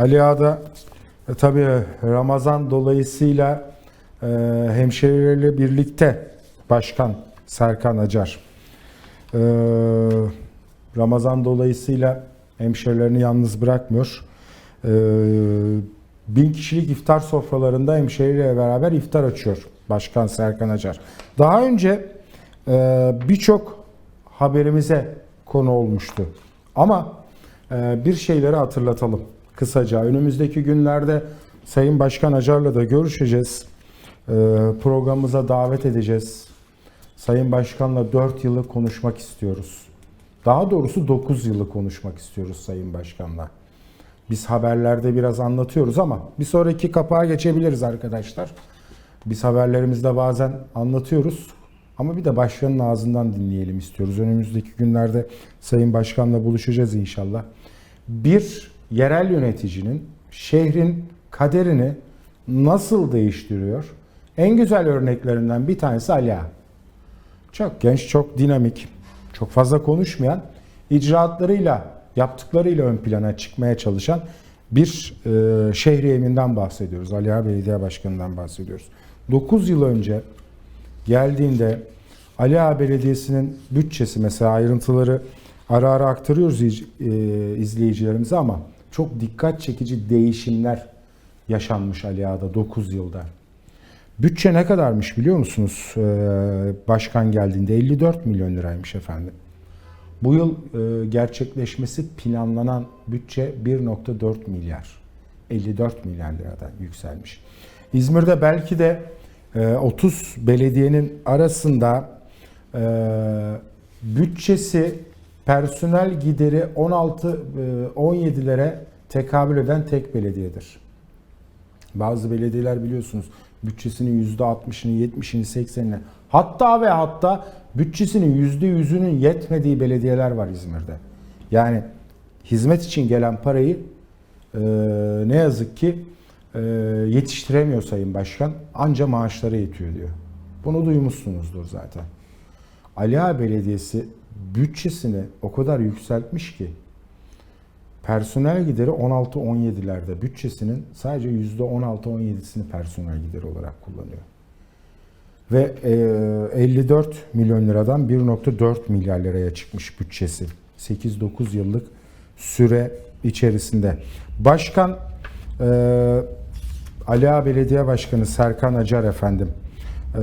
Ali Ağa'da e, tabii Ramazan dolayısıyla e, hemşehrileriyle birlikte Başkan Serkan Acar. E, Ramazan dolayısıyla hemşerilerini yalnız bırakmıyor. E, bin kişilik iftar sofralarında hemşehriyle beraber iftar açıyor Başkan Serkan Acar. Daha önce e, birçok haberimize konu olmuştu. Ama e, bir şeyleri hatırlatalım kısaca. Önümüzdeki günlerde Sayın Başkan Acar'la da görüşeceğiz. E, programımıza davet edeceğiz. Sayın Başkan'la 4 yılı konuşmak istiyoruz. Daha doğrusu 9 yılı konuşmak istiyoruz Sayın Başkan'la. Biz haberlerde biraz anlatıyoruz ama bir sonraki kapağa geçebiliriz arkadaşlar. Biz haberlerimizde bazen anlatıyoruz ama bir de başkanın ağzından dinleyelim istiyoruz. Önümüzdeki günlerde Sayın Başkan'la buluşacağız inşallah. Bir yerel yöneticinin şehrin kaderini nasıl değiştiriyor? En güzel örneklerinden bir tanesi Ali Ağa. Çok genç, çok dinamik, çok fazla konuşmayan, icraatlarıyla, yaptıklarıyla ön plana çıkmaya çalışan bir e, şehri eminden bahsediyoruz. Ali Ağa Belediye Başkanı'ndan bahsediyoruz. 9 yıl önce geldiğinde Ali Ağa Belediyesi'nin bütçesi mesela ayrıntıları ara ara aktarıyoruz e, izleyicilerimize ama çok dikkat çekici değişimler yaşanmış Ali Ağa'da 9 yılda. Bütçe ne kadarmış biliyor musunuz? Ee, başkan geldiğinde 54 milyon liraymış efendim. Bu yıl e, gerçekleşmesi planlanan bütçe 1.4 milyar. 54 milyar liradan yükselmiş. İzmir'de belki de e, 30 belediyenin arasında e, bütçesi personel gideri 16 e, 17'lere tekabül eden tek belediyedir. Bazı belediyeler biliyorsunuz bütçesinin %60'ını, 70'ini, 80'ini hatta ve hatta bütçesinin %100'ünün yetmediği belediyeler var İzmir'de. Yani hizmet için gelen parayı e, ne yazık ki e, yetiştiremiyor Sayın Başkan. Anca maaşlara yetiyor diyor. Bunu duymuşsunuzdur zaten. Ali Ağa Belediyesi bütçesini o kadar yükseltmiş ki Personel gideri 16-17'lerde bütçesinin sadece %16-17'sini personel gideri olarak kullanıyor. Ve e, 54 milyon liradan 1.4 milyar liraya çıkmış bütçesi. 8-9 yıllık süre içerisinde. Başkan e, Ali Ağa Belediye Başkanı Serkan Acar efendim e,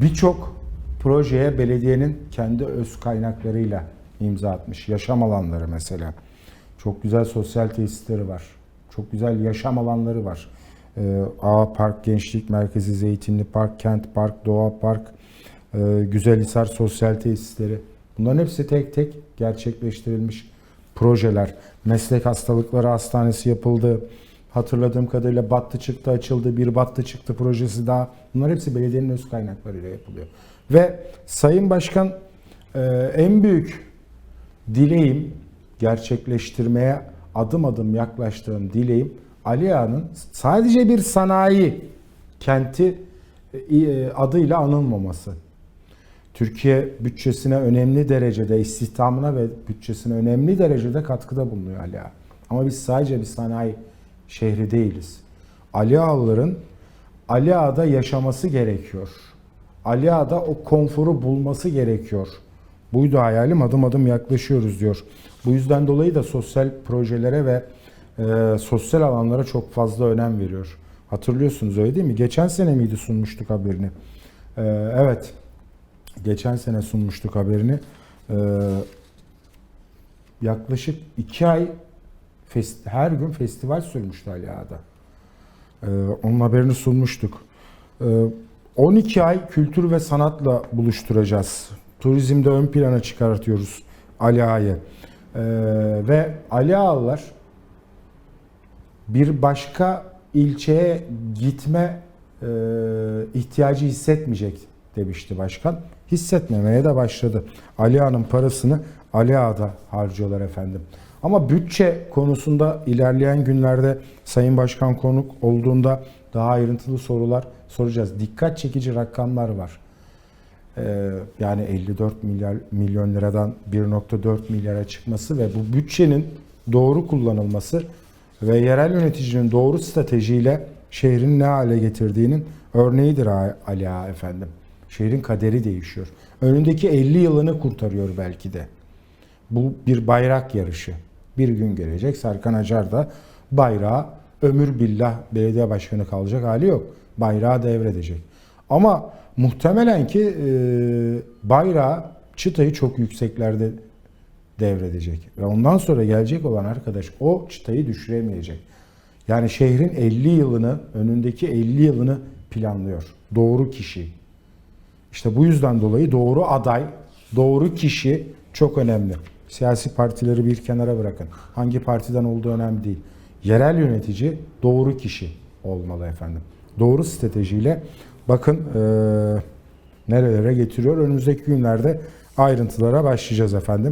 birçok projeye belediyenin kendi öz kaynaklarıyla imza atmış. Yaşam alanları mesela. Çok güzel sosyal tesisleri var. Çok güzel yaşam alanları var. Ee, A Park Gençlik Merkezi, Zeytinli Park, Kent Park, Doğa Park, e, Güzelhisar Sosyal Tesisleri. Bunların hepsi tek tek gerçekleştirilmiş projeler. Meslek Hastalıkları Hastanesi yapıldı. Hatırladığım kadarıyla battı çıktı açıldı. Bir battı çıktı projesi daha. Bunlar hepsi belediyenin öz kaynaklarıyla yapılıyor. Ve Sayın Başkan e, en büyük dileğim gerçekleştirmeye adım adım yaklaştığım dileğim Ali Ağa'nın sadece bir sanayi kenti e, adıyla anılmaması. Türkiye bütçesine önemli derecede, istihdamına ve bütçesine önemli derecede katkıda bulunuyor Ali Ağa. Ama biz sadece bir sanayi şehri değiliz. Ali Ağalıların Ali Ağa'da yaşaması gerekiyor. Ali Ağa'da o konforu bulması gerekiyor. Buydu hayalim adım adım yaklaşıyoruz diyor. Bu yüzden dolayı da sosyal projelere ve e, sosyal alanlara çok fazla önem veriyor. Hatırlıyorsunuz öyle değil mi? Geçen sene miydi sunmuştuk haberini? E, evet. Geçen sene sunmuştuk haberini. E, yaklaşık iki ay fest- her gün festival sürmüştü Ali Ağa'da. E, onun haberini sunmuştuk. E, 12 ay kültür ve sanatla buluşturacağız. Turizmde ön plana çıkartıyoruz Ali Ağa'yı. Ee, ve Ali Ağalar bir başka ilçeye gitme e, ihtiyacı hissetmeyecek demişti başkan. Hissetmemeye de başladı. Ali Ağa'nın parasını Ali Ağa'da harcıyorlar efendim. Ama bütçe konusunda ilerleyen günlerde Sayın Başkan konuk olduğunda daha ayrıntılı sorular soracağız. Dikkat çekici rakamlar var. Ee, yani 54 milyar milyon liradan 1.4 milyara çıkması ve bu bütçenin doğru kullanılması ve yerel yöneticinin doğru stratejiyle şehrin ne hale getirdiğinin örneğidir Ali Ağa efendim. Şehrin kaderi değişiyor. Önündeki 50 yılını kurtarıyor belki de. Bu bir bayrak yarışı. Bir gün gelecek Serkan Acar da bayrağı ömür billah belediye başkanı kalacak hali yok. Bayrağı devredecek. Ama muhtemelen ki e, bayrağı çıtayı çok yükseklerde devredecek. Ve ondan sonra gelecek olan arkadaş o çıtayı düşüremeyecek. Yani şehrin 50 yılını, önündeki 50 yılını planlıyor. Doğru kişi. İşte bu yüzden dolayı doğru aday, doğru kişi çok önemli. Siyasi partileri bir kenara bırakın. Hangi partiden olduğu önemli değil. Yerel yönetici doğru kişi olmalı efendim. Doğru stratejiyle bakın eee, nerelere getiriyor. Önümüzdeki günlerde ayrıntılara başlayacağız efendim.